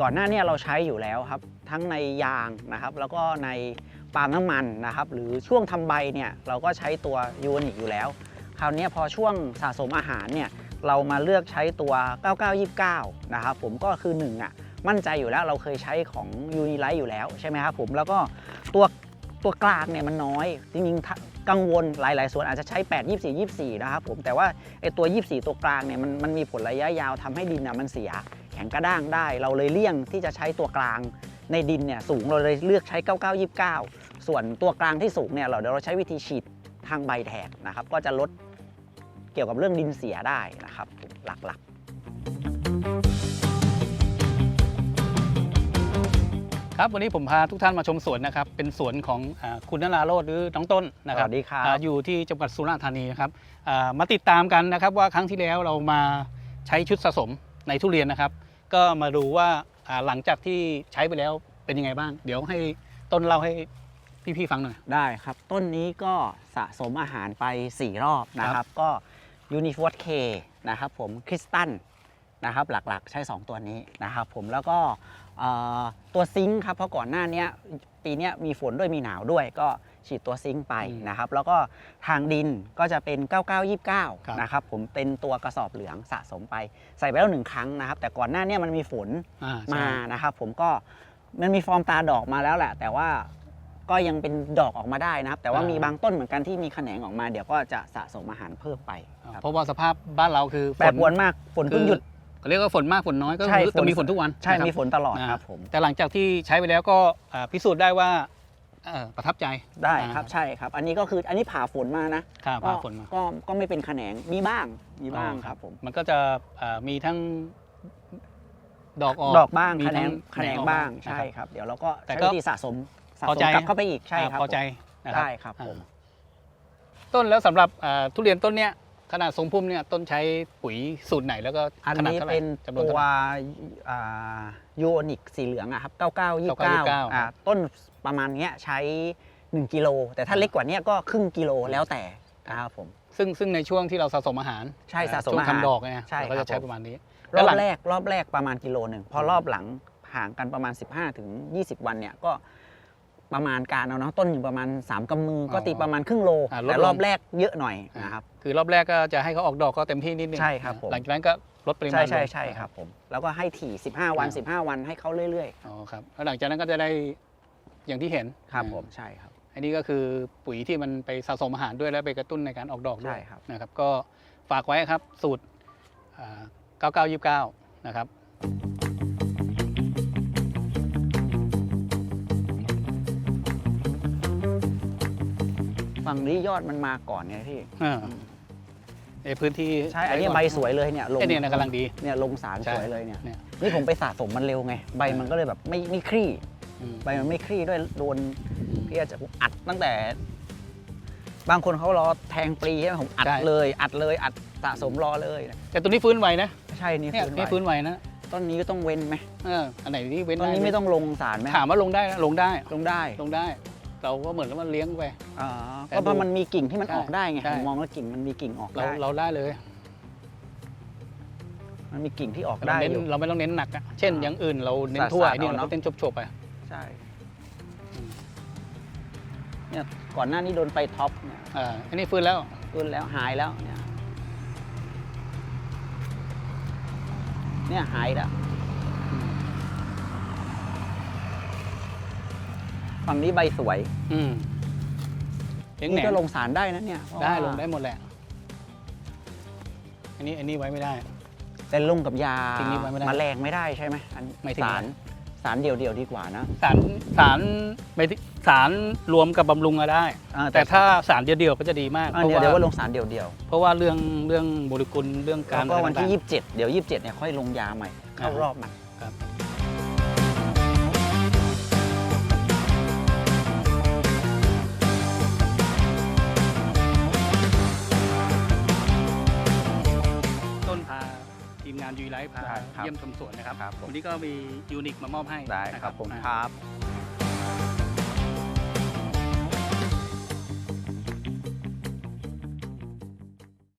ก่อนหน้าเนี้เราใช้อยู่แล้วครับ ทั้งในยางนะครับ แล้วก็ในปาล์มน้ำมันนะครับ หรือช่วงทำใบเนี่ยเราก็ใช้ตัวยูนิคอยู่แล้ว คราวนี้พอช่วงสะสมอาหารเนี่ยเรามาเลือกใช้ตัว 9929 นะครับผมก็คือ1อะมั่นใจอยู่แล้วเราเคยใช้ของยูนิไลท์อยู่แล้วใช่ไหมครับผมแล้วก็ตัว ตัวกลางเนี่ยมันน้อย จริงๆ กังวลหลาย ๆ ส่วนอาจจะใช้ 8 24 24 นะครับผมแต่ว่าไอตัว 24 ตัวกลางเนี่ยมันมันมีผลระยะยาวทำให้ดินน่ะมันเสีย แข็งกระด้างได้ เราเลยเลี่ยงที่จะใช้ตัวกลางในดินเนี่ยสูงเราเลยเลือกใช้ 9929 ส่วนตัวกลางที่สูงเนี่ยเราเดี๋ยวเราใช้วิธีฉีดทางใบแทนนะครับ ก็จะลดเกี่ยวกับเรื่องดินเสียได้นะครับหลัก ครับวันนี้ผมพาทุกท่านมาชมสวนนะครับเป็นสวนของอาคุณนราโรดหรือน้องต้นๆนะสครับวัสดีครับอ่าอยู่ที่จังหวัดสุราษฎร์ธานีนะครับอ่ามาติดตามกันนะครับว่าครั้งที่แล้วเรามาใช้ชุดสะสมในทุเรียนนะครับ ก็มาดูว่าอ่าหลังจากที่ใช้ไปแล้วเป็นยังไงบ้าง เดี๋ยวให้ต้นเล่าให้พี่ๆฟังหน่อย ได้ครับ ต้นนี้ก็สะสมอาหารไป 4 รอบนะครับก็ยูนิฟอร์เคนะครับผมคริสตัน นะครับหลักๆ ใช้ 2 ตัวนี้นะครับผมแล้วก็เอ่อตัวซิงค์ครับเพราะก่อนหน้าเนี้ยปีเนี้ยมีฝนด้วยมีหนาวด้วยก็ฉีดตัวซิงค์ไปอืมนะครับแล้วก็ทางดินก็จะเป็นครับ9929 นะครับผมเป็นตัวกระสอบเหลืองสะสมไปใส่ไปแล้วหนึ่งครั้งนะครับ แต่ก่อนหน้าเนี้ยมันมีฝนอ่ามาใช่นะครับผมก็มันมีฟอร์มตาดอกมาแล้วแหละ แต่ว่าก็ยังเป็นดอกออกมาได้นะครับ แต่ว่าอ่ามีมีบางต้นเหมือนกันที่มีแขนงออกมา เดี๋ยวก็จะสะสมอาหารเพิ่มไปครับเพราะว่าสภาพบ้านเราคือฝแปรปรวนมากฝนเพิ่งหยุด เขาเรียกว่าฝนมากฝนน้อยก็ใช่คือฝนจะมีฝนทุกวันใช่นะครับมีฝนตลอดอ่าครับผมแต่หลังจากที่ใช้ไปแล้วก็อ่าพิสูจน์ได้ว่าเอ่อประทับใจได้ครับอ่าใช่ครับ อันนี้ก็คืออันนี้ผ่าฝนมานะครับก็ผ่าฝนมาก็ก็ไม่เป็นแขนงมีบ้างมีบ้างอ๋อครับผมมันก็จะอ่ามีทั้งดอกออกดอกบ้างมีแขนทั้งแขนงบ้างนะใช่ครับครับ เดี๋ยวเราก็แต่ใช้ก็วิธีสะสมสะพอสมใจกลับเข้าไปอีกใช่อ่าครับพอใจผมนะครับได้ครับผมอ่าต้นแล้วสำหรับอ่าทุเรียนต้นเนี้ย ขนาดทรงพุ่มเนี่ยต้นใช้ปุ๋ยสูตรไหนแล้วก็อันขนาดนี้เท่าไหร่เป็นจำนวนตัเท่าวไหร่ ยูโอนิกสีเหลืองอะครับ9929 99อ่าต้นประมาณเนี้ยใช้ 1กิโลแต่ถ้าเล็กกว่าเนี้ยก็ครึ่งกิโลแล้วแต่นะครับผม ซึ่งซึ่งในช่วงที่เราสะสมอาหารใช่สะสมช่วงอาหารทำดอกไงใช่เราก็ครัจะบ ใช้ผมประมาณนี้รอบแล้วหลัง แรกรอบแรกประมาณกิโลหนึ่งพอรอบหลังห่างกันประมาณ 15ถึง20 วันเนี่ยก็ ประมาณการเอาเนาะต้นอยู่ประมาณ3กำมือก็ตีประมาณครึ่งโลอ่าลดแต่ลงรอบแรกเยอะหน่อยนะครับคือรอบแรกก็จะให้เขาออกดอกก็เต็มที่นิดนึงใช่ครับผมหลังจากนั้นก็ลดปริมาใช่ณใช่ลงใช่ครับผมแล้วก็ให้ถี่ 15 วันอ่า15 วันให้เขาเรื่อยอ๋อครับแล้วหลังจากนั้นก็จะได้อย่างที่เห็นๆ ครับอ่าผมใช่ครับ อันนี้ก็คือปุ๋ยที่มันไปสะสมอาหารด้วยและไปกระตุ้นในการออกดอกด้วยใช่ครับ นะครับ ก็ฝากไว้ครับสูตรอ่า9929 นะครับ ฝั่งนี้ยอดมันมาก่อนไงพี่อ่าในพื้นที่ใช่อันนี้ใบสวยเลยเนี่ยลงไอ้เนี่ยนะกำลังดีเนี่ยลงสารใช่สวยเลยเนี่ย เนี่ย นี่ผมไปสะสมมันเร็วไง ใบมันก็เลยแบบไม่ไม่คลี่ อืม ใบมันไม่คลี่ด้วยโดนพี่อาจจะอัดตั้งแต่ บางคนเขารอแทงปลีใช่ไหมผมอัดใช่ เลย อัดเลย อัดสะสมรอเลยแต่ตัวนี้ฟื้นไวนะใช่นี่เนี่ยฟื้นนี่ไวฟื้นไวนะต้นนี้ก็ต้องเว้นไหมเอออันไหนที่เว้นต้นนี้ด้ไม่ต้องลงสารไหมถามว่าลงได้นะลงได้ ลงได้ ลงได้ เราก็เหมือนกับว่าเลี้ยงไป อ๋อแต่ก็เพดูราะมันมีกิ่งที่มันใช่ออกได้ไงใช่ ผมมองว่ากิ่งมันมีกิ่งออกเราได้เราได้เลยมันมีกิ่งที่ออกเราได้เน้นอยู่ เราไม่ต้องเน้นหนักอะเช่นอ่าอย่างอื่นเราเน้นสาดๆทั่วไอ้นี่เอาเราเนก็อะเต้นจบๆไป ใช่อืมเนี่ยก่อนหน้านี้โดนไปท็อปเนี่ยอ่าอันนี้ฟื้นแล้ว ขึ้นแล้วหายแล้วเนี่ยเนี่ยหายแล้ว ฝั่งนี้ใบสวยอืมเลี้ยงแหนนี่ก็มลงสารได้นะเนี่ยเพราะได้ว่าลงได้หมดแหละ อันนี้อันนี้ไว้ไม่ได้แต่ลงกับยาทิ้งนี้ไว้ไม่ได้แมลงไม่ได้ใช่ไหมอันไม่ทิ้งสารสารเดี่ยวๆดีกว่านะสารสารไม่ที่สารรวมกับบำรุงอะได้ อ่าแต่ถ้าสารเดียวๆก็จะดีมาก อ่าเพราะเดี๋ยวว่าเดี๋ยวว่าลงสารเดี่ยวเพราะว่าเรื่องเรื่องโมเลกุลเรื่องๆการแล้วก็วันที่อะไรต่าง27 เดี๋ยว 27เนี่ยค่อยลงยาใหม่เข้ารอบใหม่ ไลฟ์พาได้ครับเยี่ยมชมสวนนะครับครับผม วันนี้ก็มียูนิคมามอบให้ได้นะ ครับผมอ่าครับ